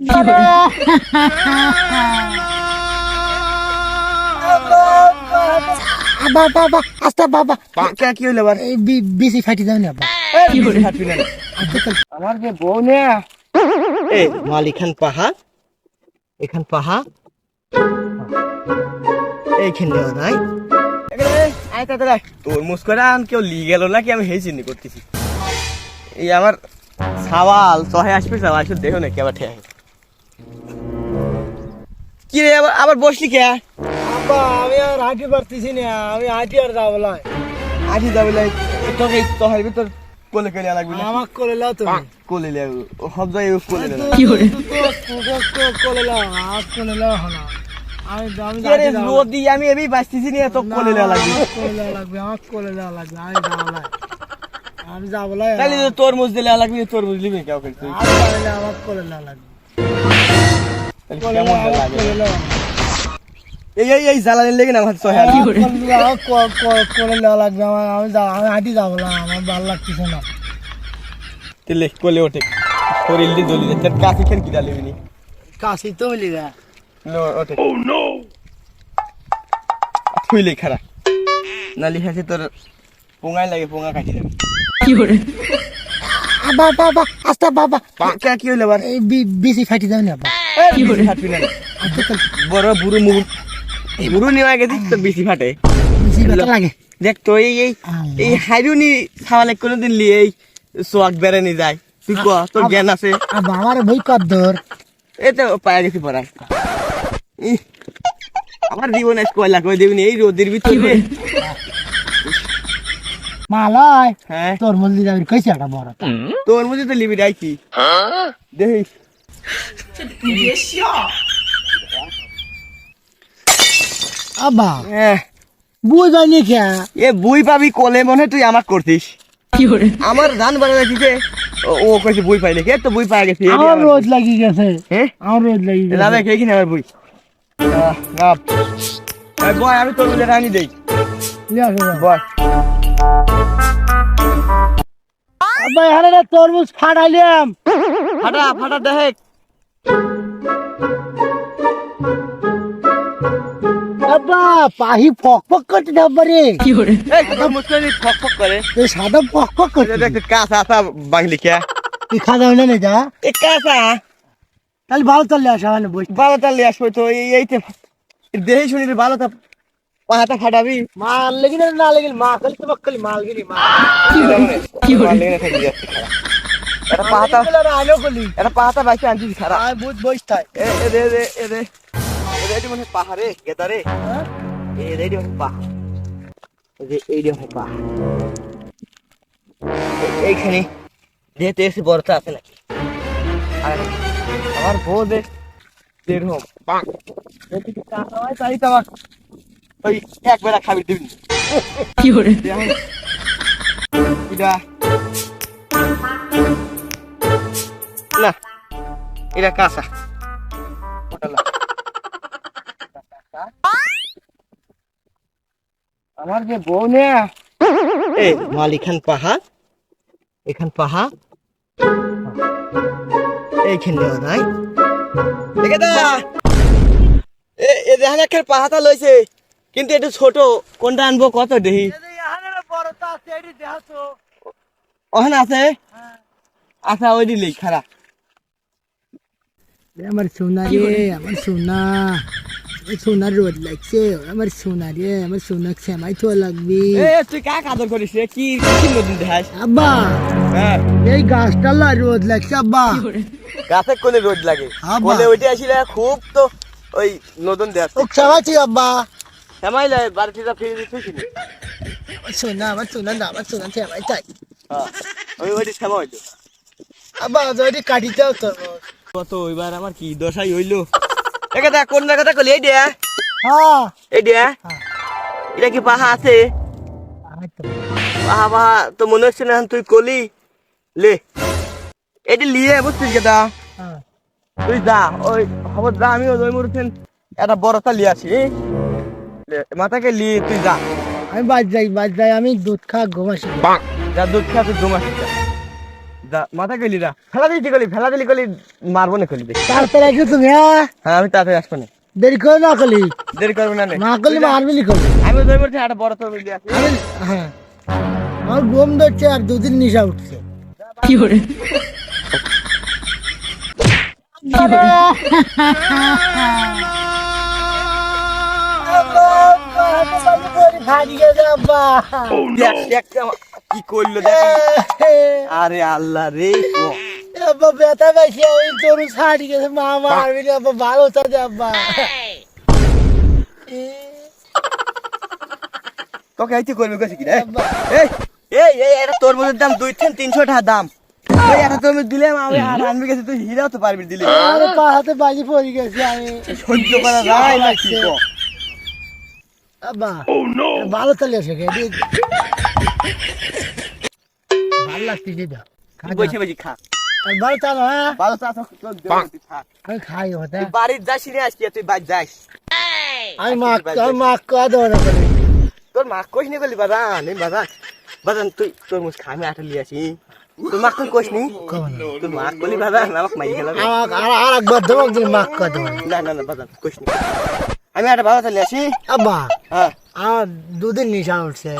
না না। নে। তোর মুস্করা কেউ লি গেল নাকি আমি হেই চিনি করতেছি এই আমার সাওয়াল সহে আসবে সাওয়াল দেখো নাকি আবার ঠেয়া কি রে আবার আবার বসলি কে? বাবা আমি আর হাঁটি পারতেছি না আমি হাঁটি আর যাব না আছি যাবে লাই তোকে তো হাইবে তোর কোলে কেলে লাগবে না আমাক করে লাও তুমি। কোলে লে সব জায়গায় কোলে লে কি করে করে লাও আমাক করে লাও হনা আমি এবি বাঁচতেছি নিয়ে তো কোলে লাগবে। আমাক করে লাও লাগবে আমাক করে লাও লাগবে আমি যাব না আমি যাব না তাহলে তো তরমুজ দিলে লাগবে তরমুজ লিবি কেউ কিন্তু আমি যাব আমাক করে লাও লাগবে। এই এই এই জ্বালানি লেগে না আমার সহে আমাক করে ক- ক- করে লাও লাগবে আমার আমি যাব আমি হাঁটি যাব না আমার ভালো লাগতেছে না। তেলে কোলে ওঠে। শরীর দিয়ে জ্বলি তোর কাছে খেন কি ডালিবি নি কাশি তো মিলি গা ওঠে। ও নো থুইলে খারাপ নালি হাসে তোর পোঙাই লাগে পোঙা কাটি যাবে বাবা বাবা আস্তে বাবা কে কি হইল আবার? এই বি- বিসি ফাটি যাবে না বড় বুড়ো মুড়ু বুড়ো নিয়ে গেছি তো বেশি ফাটে লাগে। দেখ তো এই এই হাইরুনি খাওয়ালে কোনোদিন লি এই সোয়াক বেড়ে নি যায়। তুই ক তোর জ্ঞান আছে? আমার বই কদ্দর তো পায়ে গেছি আমার জীবনে আজ কয়লা কই দেবিনি এই রোদের ভিতরে। মালয় হ্যাঁ। তোর মধ্যে যাবি কইছে একটা বড়। তোর মধ্যে তো লিবি ডাইছি দেখিস আবা হ্যাঁ বুঝাইনি কে? এ বই পাবি কোলে মনে তুই আমার করতিস। আমার ধান বাড়া রাখিছে ও- ও কইছে বই পাইলে কে তো বই পাই গেছে আমার রোজ লাগি গেছে। হ্যাঁ আমার রোজ লাগি গেছে। না দেখ এইখানে আমার বই? বয় আমি তোর রানি দেই। বয়। এখানে তরমুজ ফাটাইলাম। ফাটা ফাটা দেখ। আব্বা পাহি ফক ফক করতে যাব রে এই তোর মুসলিম ফক ফক করে। এই সাদা ফক ফক করতে। দেখ কাঁচা আসা বাংলি কে তুই খাওয়া যাবে না যা। এই কাঁচা। তাহলে ভালো চলে আসা মানে বসে ভালো তাহলে আসব তো এই এইতে দেহি শুনি ভালো তা পাহাটা ফাটাবি। মাল লেগে না না লেগে মা খালি তো বাক্কালি মাল গিরি মা কি করে যাচ্ছে খারাপ এটা পাহাটা আলো কলি এটা পাহাটা বাইকে আনছিস খারাপ আয় বুঝ বইস থাই এ এ রে রে এ রে এ রে মনে পাহাড়ে গেদারে এ রে এটি মনে পাহাড় এই যে এইটি মনে হয় পাহাড় এই- এইখানে যেহেতু এসে বড়টা আছে নাকি আর আমার বউ দেখ দেড়হম পাক যদি টাকা হয় তাই তো আমার ওই এক বেলা খাবি দিবি কি করে এটা না এটা কাঁচা। আমার যে বউ নে। এই মাল এখান পাহা এখান পাহা এইখান নাই। দেখে দা। এ দেখেন একটা পাহাতা লইছে কিন্তু একটু ছোট কোনটা আনব কত দেহি ওখানে আছে? আচ্ছা ওই দিলেই খারাপ আমার সোনা রে আমার সোনা সোনার রোদ লাগছে আমার সোনা রে আমার সোনা শ্যামাই তো লাগবে তুই কাক আদর করিস রে? কি কি নদী দেখাস আব্বা হ্যাঁ। এই গাছটা লা রোদ লাগছে আব্বা। গাছে কোলে রোদ লাগে। কোলে ওইটা আসলে খুব তো ওই নতুন দেশ ও শ্যামাইছি আব্বা। হেমাইলে বাড়িটা ফিরে সোনা আমার সোনা না আমার সোনা শ্যামাই চাই হ্যাঁ। ওই ওইটি শ্যামা হইল আব্বা যদি কাটি দাও তো কত এবার আমার কি দশাই হইল? একে দেখ কোন জায়গাটা কলি? এই দিয়া। হ্যাঁ। এই দিয়া। এটা কি পাহা আছে? পাহা পাহা তো মনে হচ্ছে না তুই কলি। লে এটি লিয়ে বুঝছিস কেটা তুই যা ওই খবর যা আমি ওই মুহূর্তে একটা বড়টা লিয়ে আসি মাথাকে লিয়ে তুই যা। আমি বাজ যাই বাজ যাই আমি দুধ খা ঘুমাসি যা দুধ খা তুই যা যা মাথা গেলি না ফেলা দিলি গলি ফেলা দিলি গলি মারবো না গলি তাড়াতাড়ি একটু তুমি হ্যাঁ? আমি তাড়াতাড়ি আসব না। দেরি করে না করলি? দেরি করব না নে। করলি মারবিলি করলি? আমি ধরে বলছি একটা বড় তোর দিয়ে হ্যাঁ। আমার ঘুম ধরছে আর দুদিন নিশা উঠছে। দেখ, দেখ আমার- কি করল দেখ। আরে আল্লাহ রে। আব্বা ব্যথা পাইছি ওই তোর ছাড়ি গেছে মা মারবি না আব্বা ভালো থাকে আব্বা। তোকে এইতে করবে গেছে কি রে এই এই এই এটা তোর মধ্যে দাম দুই থেকে তিনশো টাকা দাম। দিলে আমি আর আনবি গেছে তুই হিরাও তো পারবি দিলে। আর পা হাতে বাজি পড়ে গেছে আমি সহ্য করা যায় না কো? আব্বা ভালো তাহলে এসে ভালো লাগছে যেটা তুই বসে বসে খা। আর ভালো চালো হ্যাঁ? ভালো চা তোর দেবো, তুই খা। আমি খাই হতে তুই বাড়ির যাস রে আজকে তুই বাড়ি যাস। আমি মা আমি মা কা দেবো না তোর মা কইস নি বলি বাজান? এই বাজান বাজান তুই তোর মুখ খা আমি আটা লিয়ে আসি তোর মা কই কইস নি। তোর মা বলি বাজান আমাকে মাই গেল আর আর একবার দেবো একদিন মা দেবো না না না বাজান কইস নি আমি একটা বাজার লিয়ে আসি। আব্বা হ্যাঁ। আমার দুদিন নিশা উঠছে।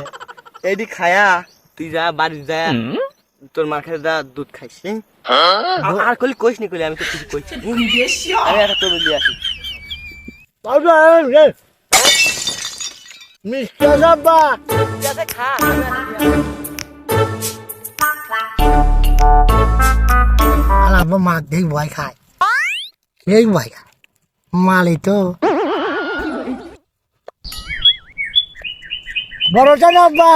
এইদি খায়া তুই যা বাড়ি যা তোর মার কাছে যা দুধ খাইস আর- আর কলি কইস নি কলি আমি তো কিছু কইছি? আমি একটা তোর লিয়ে আসি। মিস্টার আব্বা। খা। আর আব্বা মা দেখ ভয় খায়। সেই ভয় খায়। মালি তো। বড় চান আব্বা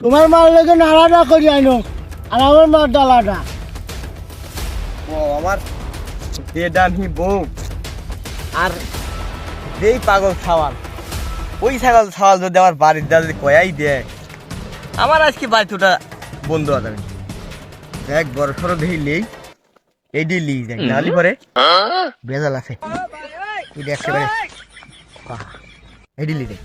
তোমার মার লেগে আলাদা করি আইনো, আর আমার মার আলাদা ও, আমার বেদামি বউ, আর যেই পাগল ছাওয়াল, ওই ছাগল ছাওয়াল যদি আমার বাড়ির যদি কয়াই দেয়, আমার আজকে বাড়িতে ওটা বন্ধু যাবে দেখ বড় সড়ো দেখি লেই এই দিয়ে লি দেখ নালি পরে। বেজাল আছে। দেখ একেবারে এই দিলি দেখ।